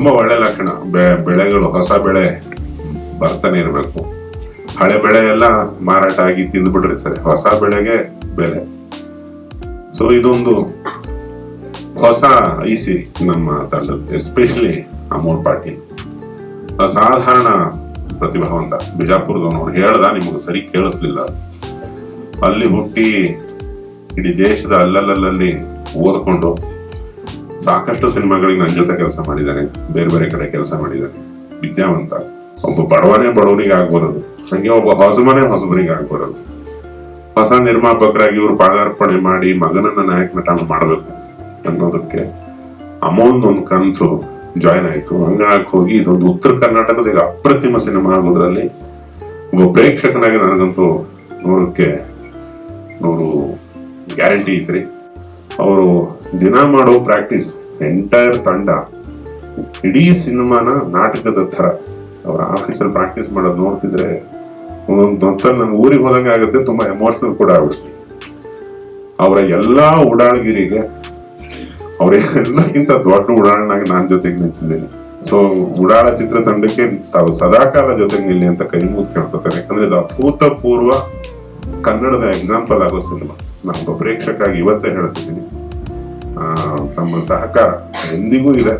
ತುಂಬಾ ಒಳ್ಳೆ ಲಕ್ಷಣ ಬೆಳೆಗಳು, ಹೊಸ ಬೆಳೆ ಬರ್ತಾನೆ ಇರಬೇಕು. ಹಳೆ ಬೆಳೆ ಎಲ್ಲ ಮಾರಾಟ ಆಗಿ ತಿಂದ್ಬಿಟ್ಟಿರ್ತಾರೆ ಹೊಸ ಬೆಳೆಗೆ ಬೆಲೆ. ಸೊ ಇದೊಂದು ಹೊಸ ಐಸಿ ನಮ್ಮ ತಂಡದ ಎಸ್ಪೆಷಲಿ ಅಮೋಲ್ ಪಾಟೀಲ್. ಅಸಾಧಾರಣ ಪ್ರತಿಭಾವಂತ. ಬಿಜಾಪುರದವನು ಹೇಳ್ದ, ನಿಮಗೆ ಸರಿ ಕೇಳಿಸ್ಲಿಲ್ಲ. ಅಲ್ಲಿ ಹುಟ್ಟಿ ಇಡೀ ದೇಶದ ಅಲ್ಲಲ್ಲಲ್ಲಿ ಓದ್ಕೊಂಡು ಸಾಕಷ್ಟು ಸಿನಿಮಾಗಳಿಗೆ ನನ್ನ ಜೊತೆ ಕೆಲಸ ಮಾಡಿದ್ದಾನೆ ಬೇರೆ ಬೇರೆ ಕಡೆ ಕೆಲಸ ಮಾಡಿದ್ದಾನೆ ವಿದ್ಯಾವಂತ. ಒಬ್ಬ ಬಡವನೇ ಬಡವನಿಗೆ ಆಗ್ಬರೋದು. ಹಂಗೆ ಒಬ್ಬ ಹೊಸಬನೇ ಹೊಸಬನಿಗೆ ಆಗ್ಬರೋದು. ಹೊಸ ನಿರ್ಮಾಪಕರಾಗಿ ಇವರು ಪಾದಾರ್ಪಣೆ ಮಾಡಿ ಮಗನನ್ನ ನಾಯಕ ನಟ ಮಾಡಬೇಕು ಅನ್ನೋದಕ್ಕೆ ಅಮೌಂಟ್ ಒಂದು ಕನಸು ಜಾಯ್ನ್ ಆಯ್ತು. ಹಂಗಾಗಿ ಹೋಗಿ ಇದೊಂದು ಉತ್ತರ ಕರ್ನಾಟಕದ ಈಗ ಅಪ್ರತಿಮ ಸಿನಿಮಾ ಆಗೋದ್ರಲ್ಲಿ ಒಬ್ಬ ಪ್ರೇಕ್ಷಕನಾಗಿ ನನಗಂತೂ ನೋಡೋಕ್ಕೆ ನೂರು ಗ್ಯಾರಂಟಿ ಐತ್ರಿ. ಅವರು ದಿನ ಮಾಡೋ ಪ್ರಾಕ್ಟೀಸ್ ಎಂಟೈರ್ ತಂಡ, ಇಡೀ ಸಿನಿಮಾನ ನಾಟಕದ ಥರ. ಅವ್ರ ಆಫೀಸಲ್ಲಿ ಪ್ರಾಕ್ಟೀಸ್ ಮಾಡೋದು ನೋಡ್ತಿದ್ರೆ ಒಂದೊಂದು ನನ್ನ ಊರಿಗೆ ಹೋದಂಗೆ ಆಗುತ್ತೆ ತುಂಬಾ ಎಮೋಷನಲ್ ಕೂಡ ಆಗುತ್ತೆ ಅವರ ಎಲ್ಲಾ ಉಡಾಳ್ಗಿರಿಗೆ, ಅವ್ರ ಎಲ್ಲಕ್ಕಿಂತ ದೊಡ್ಡ ಉಡಾಳನಾಗಿ ನಾನು ಜೊತೆಗೆ ನಿಂತಿದ್ದೀನಿ. ಸೊ ಉಡಾಳ ಚಿತ್ರತಂಡಕ್ಕೆ ತಾವು ಸದಾಕಾಲ ಜೊತೆಗೆ ನಿಲ್ಲಿ ಅಂತ ಕೈ ಮುಗಿದು ಕೇಳ್ಕೊತಾರೆ. ಯಾಕಂದ್ರೆ ಇದು ಅಭೂತಪೂರ್ವ ಕನ್ನಡದ ಎಕ್ಸಾಂಪಲ್ ಆಗೋ ಸಿನಿಮಾ. ನಾನೊಬ್ಬ ಪ್ರೇಕ್ಷಕಾಗಿ ಇವತ್ತೇ ಹೇಳ್ತಿದ್ದೀನಿ. ತಮ್ಮ ಸಹಕಾರ ಎಂದಿಗೂ ಇದೆ.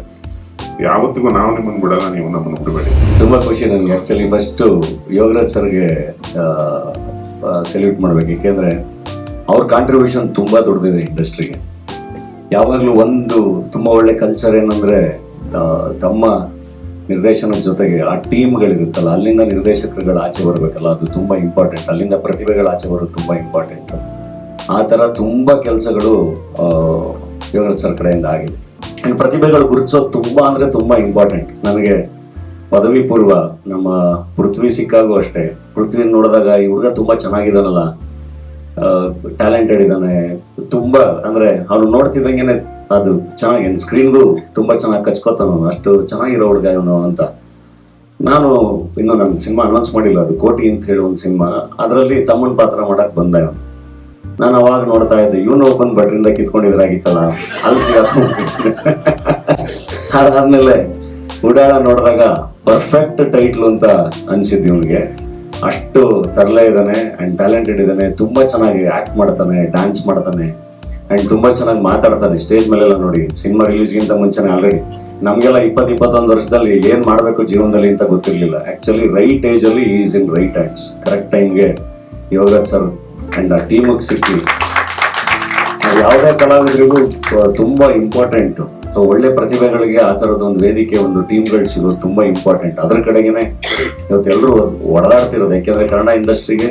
ಯಾವತ್ತಿಗೂ ನಾವು ನಿಮ್ಮನ್ನು ಬಿಡಲ್ಲ, ನೀವು ನಮ್ಮನ್ನು ಬಿಡಬೇಡಿ. ತುಂಬ ಖುಷಿ ನನಗೆ. ಆ್ಯಕ್ಚುಲಿ ಫಸ್ಟು ಯೋಗರಾಜ್ ಸರ್ಗೆ ಸೆಲ್ಯೂಟ್ ಮಾಡ್ಬೇಕು. ಏಕೆಂದರೆ ಅವ್ರ ಕಾಂಟ್ರಿಬ್ಯೂಷನ್ ತುಂಬ ದೊಡ್ಡದಿದೆ ಇಂಡಸ್ಟ್ರಿಗೆ ಯಾವಾಗಲೂ ಒಂದು ತುಂಬ ಒಳ್ಳೆ ಕಲ್ಚರ್ ಏನಂದರೆ ತಮ್ಮ ನಿರ್ದೇಶನದ ಜೊತೆಗೆ ಆ ಟೀಮ್ಗಳಿರುತ್ತಲ್ಲ ಅಲ್ಲಿಂದ ನಿರ್ದೇಶಕರುಗಳು ಆಚೆ ಬರಬೇಕಲ್ಲ, ಅದು ತುಂಬ ಇಂಪಾರ್ಟೆಂಟ್ ಅಲ್ಲಿಂದ ಪ್ರತಿಭೆಗಳು ಆಚೆ ಬರೋದು ತುಂಬ ಇಂಪಾರ್ಟೆಂಟ್ ಆ ಥರ ತುಂಬ ಕೆಲಸಗಳು ಸರ್ ಕಡೆಯಿಂದ ಆಗಿದೆ. ಈ ಪ್ರತಿಭೆಗಳು ಗುರುತಿಸೋದು ತುಂಬ ಅಂದರೆ ತುಂಬ ಇಂಪಾರ್ಟೆಂಟ್ ನನಗೆ ಪದವಿ ಪೂರ್ವ ನಮ್ಮ ಪೃಥ್ವಿ ಸಿಕ್ಕಾಗೂ ಅಷ್ಟೇ. ಪೃಥ್ವಿ ನೋಡಿದಾಗ ಈ ಹುಡುಗ ತುಂಬ ಚೆನ್ನಾಗಿದ್ದಾನಲ್ಲ. ಟ್ಯಾಲೆಂಟೆಡ್ ಇದ್ದಾನೆ. ತುಂಬ ಅಂದರೆ ಅವ್ನು ನೋಡ್ತಿದ್ದಂಗೆನೆ ಅದು ಚೆನ್ನಾಗಿ ಸ್ಕ್ರೀನ್ಗೂ ತುಂಬ ಚೆನ್ನಾಗಿ ಕಚ್ಕೋತಾನು ಅಷ್ಟು ಚೆನ್ನಾಗಿರೋ ಹುಡುಗ ಇವನು ಅಂತ. ನಾನು ಇನ್ನೂ ನನ್ನ ಸಿನಿಮಾ ಅನೌನ್ಸ್ ಮಾಡಿಲ್ಲ. ಅದು ಕೋಟಿ ಅಂತ ಹೇಳಿ ಒಂದು ಸಿನಿಮಾ. ಅದರಲ್ಲಿ ತಮ್ಮನ ಪಾತ್ರ ಮಾಡಕ್ ಬಂದ ಇವನು. ನಾನು ಅವಾಗ ನೋಡ್ತಾ ಇದ್ದೆ, ಇವನು ಓಪನ್ ಬಟ್ರಿಂದ ಕಿತ್ಕೊಂಡಿದ್ರಾಗಿತ್ತಲ್ಲ ಅಲ್ಲಿ ಸಿಗಾಕೊಂಡ್ಬಿಟ್ಟೆ. ಅದಾದ್ಮೇಲೆ ಉಡಾಳ ನೋಡಿದಾಗ ಪರ್ಫೆಕ್ಟ್ ಟೈಟ್ಲು ಅಂತ ಅನ್ಸಿದ್ದು ಇವನಿಗೆ. ಅಷ್ಟು ತರಲೆ ಇದ್ದಾನೆ ಅಂಡ್ ಟ್ಯಾಲೆಂಟೆಡ್ ಇದ್ದಾನೆ, ತುಂಬಾ ಚೆನ್ನಾಗಿ ಆಕ್ಟ್ ಮಾಡ್ತಾನೆ ಡ್ಯಾನ್ಸ್ ಮಾಡ್ತಾನೆ ಅಂಡ್ ತುಂಬಾ ಚೆನ್ನಾಗಿ ಮಾತಾಡ್ತಾನೆ. ಸ್ಟೇಜ್ ಮೇಲೆಲ್ಲ ನೋಡಿ ಸಿನಿಮಾ ರಿಲೀಸ್ಗಿಂತ ಮುಂಚೆನೆ ಆಲ್ರೆಡಿ ನಮಗೆಲ್ಲ ಇಪ್ಪತ್ತು ಇಪ್ಪತ್ತೊಂದು ವರ್ಷದಲ್ಲಿ ಏನು ಮಾಡಬೇಕು ಜೀವನದಲ್ಲಿ ಅಂತ ಗೊತ್ತಿರಲಿಲ್ಲ. ಆಕ್ಚುಲಿ ರೈಟ್ ಏಜ್ ಅಲ್ಲಿ is in right hands correct ಟೈಮ್ಗೆ ಯೋಗ ಸರ್ ಅಂಡ್ ಆ ಟೀಮಿಗೆ ಅದು ಯಾವುದೇ ಕಲಾವಿದರಿಗೂ ತುಂಬ ಇಂಪಾರ್ಟೆಂಟ್ ಸೊ ಒಳ್ಳೆ ಪ್ರತಿಭೆಗಳಿಗೆ ಆ ಥರದ ಒಂದು ವೇದಿಕೆ, ಒಂದು ಟೀಮ್ಗಳು ಸಿಗೋದು ತುಂಬಾ ಇಂಪಾರ್ಟೆಂಟ್ ಅದ್ರ ಕಡೆಗೇನೆ ಇವತ್ತು ಎಲ್ಲರೂ ಒಡದಾಡ್ತಿರೋದು. ಯಾಕೆಂದ್ರೆ ಕನ್ನಡ ಇಂಡಸ್ಟ್ರಿಗೆ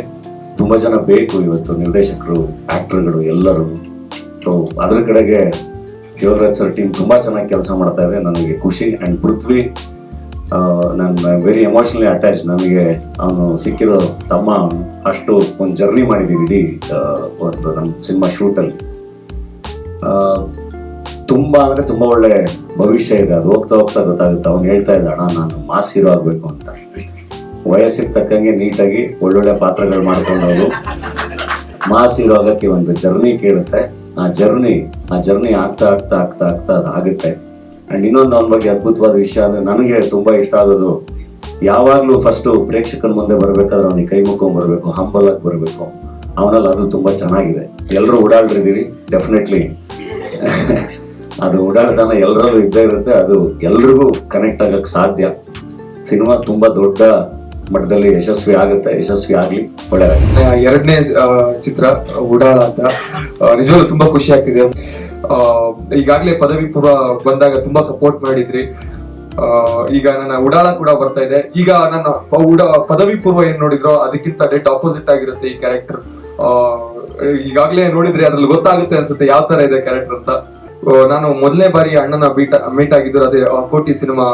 ತುಂಬಾ ಜನ ಬೇಕು ಇವತ್ತು ನಿರ್ದೇಶಕರು ಆಕ್ಟರ್ಗಳು ಎಲ್ಲರೂ. ಸೊ ಅದ್ರ ಕಡೆಗೆ ಯೋಗರಾಜ್ ಸರ್ ಟೀಮ್ ತುಂಬಾ ಚೆನ್ನಾಗಿ ಕೆಲಸ ಮಾಡ್ತಾ ಇದೆ. ನನಗೆ ಖುಷಿ. ಅಂಡ್ ಪೃಥ್ವಿ ನಾನು ವೆರಿ ಎಮೋಷನಲಿ ಅಟ್ಯಾಚ್ ನನಗೆ ಅವನು ಸಿಕ್ಕಿರೋ ತಮ್ಮ ಅಷ್ಟು ಒಂದು ಜರ್ನಿ ಮಾಡಿದ್ದೀವಿ ಇಡೀ ಒಂದು ನಮ್ಮ ಸಿನಿಮಾ ಶೂಟಲ್ಲಿ ತುಂಬ ಅಂದರೆ ತುಂಬ ಒಳ್ಳೆ ಭವಿಷ್ಯ ಇದೆ. ಅದು ಹೋಗ್ತಾ ಹೋಗ್ತಾ ಗೊತ್ತಾಗುತ್ತೆ. ಅವ್ನು ಹೇಳ್ತಾ ಇದ್ದಾಣ ನಾನು ಮಾಸ್ ಹೀರೋ ಆಗಬೇಕು ಅಂತ. ವಯಸ್ಸಿಗೆ ತಕ್ಕಂಗೆ ನೀಟಾಗಿ ಒಳ್ಳೊಳ್ಳೆ ಪಾತ್ರಗಳು ಮಾಡ್ಕೊಂಡವರು. ಮಾಸ್ ಹೀರೋ ಆಗೋಕ್ಕೆ ಒಂದು ಜರ್ನಿ ಕೇಳುತ್ತೆ. ಆ ಜರ್ನಿ ಆ ಜರ್ನಿ ಆಗ್ತಾ ಆಗ್ತಾ ಆಗ್ತಾ ಆಗ್ತಾ ಅದು ಆಗುತ್ತೆ ಅಂಡ್ ಇನ್ನೊಂದು ಅವನ ಬಗ್ಗೆ ಅದ್ಭುತವಾದ ವಿಷಯ ಅಂದ್ರೆ ನನಗೆ ತುಂಬಾ ಇಷ್ಟ ಆಗೋದು ಯಾವಾಗ್ಲೂ ಫಸ್ಟ್ ಪ್ರೇಕ್ಷಕರ ಮುಂದೆ ಬರ್ಬೇಕಾದ್ರೆ ಅವನಿಗೆ ಕೈ ಮುಕ್ಕೊಂಡ್ ಬರ್ಬೇಕು ಆಗಿ ಬರ್ಬೇಕು. ಅವನಲ್ಲಿ ಅದು ತುಂಬಾ ಚೆನ್ನಾಗಿದೆ. ಎಲ್ಲರೂ ಓಡಾಡಿದೀವಿ ಡೆಫಿನೆಟ್ಲಿ ಅದು ಓಡಾಡ್ತಾನೆ ಎಲ್ಲರಲ್ಲೂ ಇದ್ದೇ ಇರುತ್ತೆ, ಅದು ಎಲ್ರಿಗೂ ಕನೆಕ್ಟ್ ಆಗಕ್ ಸಾಧ್ಯ. ಸಿನಿಮಾ ತುಂಬಾ ದೊಡ್ಡ ಮಟ್ಟದಲ್ಲಿ ಯಶಸ್ವಿ ಆಗುತ್ತೆ, ಯಶಸ್ವಿ ಆಗ್ಲಿ ಒಳ್ಳೆ ಎರಡನೇ ಚಿತ್ರ ಉಡಾಳ ಅಂತ ನಿಜವಾಗ್ಲೂ ತುಂಬಾ ಖುಷಿ ಆಗ್ತಿದೆ. ಈಗಾಗ್ಲೇ ಪದವಿ ಪೂರ್ವ ಬಂದಾಗ ತುಂಬಾ ಸಪೋರ್ಟ್ ಮಾಡಿದ್ರಿ. ಈಗ ನನ್ನ ಉಡಾಳ ಕೂಡ ಬರ್ತಾ ಇದೆ. ಈಗ ನನ್ನ ಉಡ ಪದವಿ ಪೂರ್ವ ಏನ್ ನೋಡಿದ್ರೋ ಅದಕ್ಕಿಂತ ಡೆಟ್ ಆಪೋಸಿಟ್ ಆಗಿರುತ್ತೆ ಈ ಕ್ಯಾರೆಕ್ಟರ್ ಈಗಾಗಲೇ ನೋಡಿದ್ರೆ ಅದ್ರಲ್ಲಿ ಗೊತ್ತಾಗುತ್ತೆ ಅನ್ಸುತ್ತೆ ಯಾವ ತರ ಇದೆ ಕ್ಯಾರೆಕ್ಟರ್ ಅಂತ. ನಾನು ಮೊದಲನೇ ಬಾರಿ ಅಣ್ಣನ ಮೀಟ್ ಮೀಟ್ ಆಗಿದ್ದು ಅದೇ ಕೋಟಿ ಸಿನಿಮಾ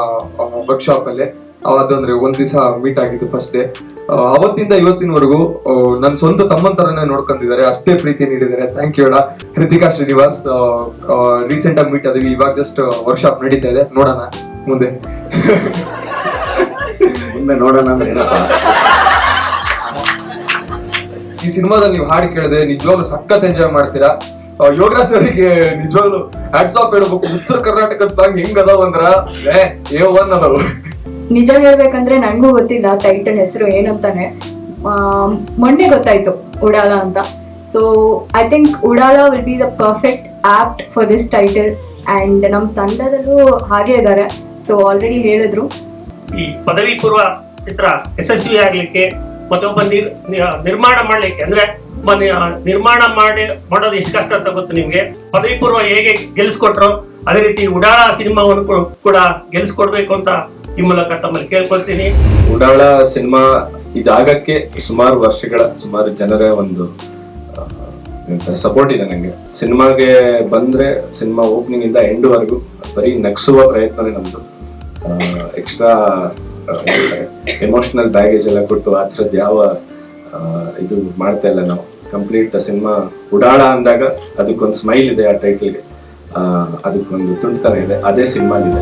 ವರ್ಕ್ಶಾಪ್ ಅಲ್ಲಿ. ಅದಂದ್ರೆ ಒಂದ್ ದಿವಸ ಮೀಟ್ ಆಗಿದ್ದು ಫಸ್ಟ್ ಡೇ ಅವತ್ತಿಂದ ಇವತ್ತಿನವರೆಗೂ ನನ್ನ ಸ್ವಂತ ತಮ್ಮನ ತರನೇ ನೋಡ್ಕೊಂಡಿದ್ದಾರೆ ಅಷ್ಟೇ ಪ್ರೀತಿ ನೀಡಿದ್ದಾರೆ ಥ್ಯಾಂಕ್ ಯು ಅಣ್ಣ. ಕೃತಿಕಾ ಶ್ರೀನಿವಾಸ್ ರೀಸೆಂಟ್ ಆಗಿ ಮೀಟ್ ಆದ್ವಿ. ಇವಾಗ ಜಸ್ಟ್ ವರ್ಕ್ಶಾಪ್ ನಡೀತಾ ಇದೆ. ನೋಡೋಣ ಮುಂದೆ. ಮುಂದೆ ನೋಡೋಣ ಅಂದ್ರೆ ಈ ಸಿನಿಮಾದಲ್ಲಿ ನೀವು ಹಾಡು ಕೇಳಿದ್ರೆ ನಿಜವಾಗ್ಲೂ ಸಖತ್ ಎಂಜಾಯ್ ಮಾಡ್ತೀರಾ? ಯೋಗರಾಜ್ ಅವರಿಗೆ ನಿಜವಾಗ್ಲು ಹ್ಯಾಟ್ಸ್ ಆಫ್ ಹೇಳ್ಬೇಕು. ಉತ್ತರ ಕರ್ನಾಟಕದ ಸಾಂಗ್ ಹೆಂಗ್ ಅದಾವ ಅಂದ್ರ ಏ ಏ ಒನ್ ಅದಾವ. ನಿಜ ಹೇಳ್ಬೇಕಂದ್ರೆ ನನಗೂ ಗೊತ್ತಿಲ್ಲ ಟೈಟಲ್ ಹೆಸರು ಏನಂತಾನೆ ಮೊನ್ನೆ ಗೊತ್ತಾಯ್ತು ಉಡಾಲ ಅಂತ. So I think Udaala will be the perfect apt for this title and ನಮ್ಮ ತಂಡದಲ್ಲೂ ಹಾಗೆ ಇದ್ದಾರೆ ಸೊ ಆಲ್ರೆಡಿ ಹೇಳಿದ್ರು. ಈ ಪದವಿ ಪೂರ್ವ ಚಿತ್ರ ಯಶಸ್ವಿ ಆಗ್ಲಿಕ್ಕೆ ಮತ್ತೊಬ್ಬ ನಿರ್ ನಿರ್ಮಾಣ ಮಾಡ್ಲಿಕ್ಕೆ ಅಂದ್ರೆ ನಿರ್ಮಾಣ ಮಾಡಿ, ಮಾಡೋದು ಎಷ್ಟು ಕಷ್ಟ ಅಂತ ಗೊತ್ತು ನಿಮ್ಗೆ? ಪದವಿ ಪೂರ್ವ ಹೇಗೆ ಗೆಲ್ಸ್ಕೊಟ್ರು? ಅದೇ ರೀತಿ ಉಡಾಳ ಸಿನಿಮಾವನ್ನು ಕೂಡ ಗೆಲ್ಸ್ಕೊಡ್ಬೇಕು ಅಂತ ಈ ಮೂಲಕ ತಮ್ಮಲ್ಲಿ ಕೇಳ್ಕೊಳ್ತೀನಿ. ಉಡಾಳ ಸಿನಿಮಾ ಇದಾಗಕ್ಕೆ ಸುಮಾರು ವರ್ಷಗಳ, ಸುಮಾರು ಜನರ ಒಂದು ಸಪೋರ್ಟ್ ಇದೆ ನನಗೆ ಸಿನಿಮಾಗೆ ಬಂದ್ರೆ, ಸಿನಿಮಾ ಓಪನಿಂಗ್ ಇಂದ ಎಂಡ್ ವರೆಗೂ ಬರೀ ನಗ್ಸುವ ಪ್ರಯತ್ನನೇ ನಮ್ದು. ಎಕ್ಸ್ಟ್ರಾ ಎಮೋಷನಲ್ ಬ್ಯಾಗೇಜ್ ಎಲ್ಲ ಕೊಟ್ಟು ಆ ಥರದ್ದು ಯಾವ ಇದು ಮಾಡ್ತಾ ಇಲ್ಲ ನಾವು. ಕಂಪ್ಲೀಟ್ ಸಿನಿಮಾ ಉಡಾಳ ಅಂದಾಗ ಅದಕ್ಕೊಂದು ಸ್ಮೈಲ್ ಇದೆ ಆ ಟೈಟಲ್ಗೆ ಅದಕ್ಕೊಂದು ತುಂಟತನ ಇದೆ. ಅದೇ ಸಿನಿಮಾಲಿದೆ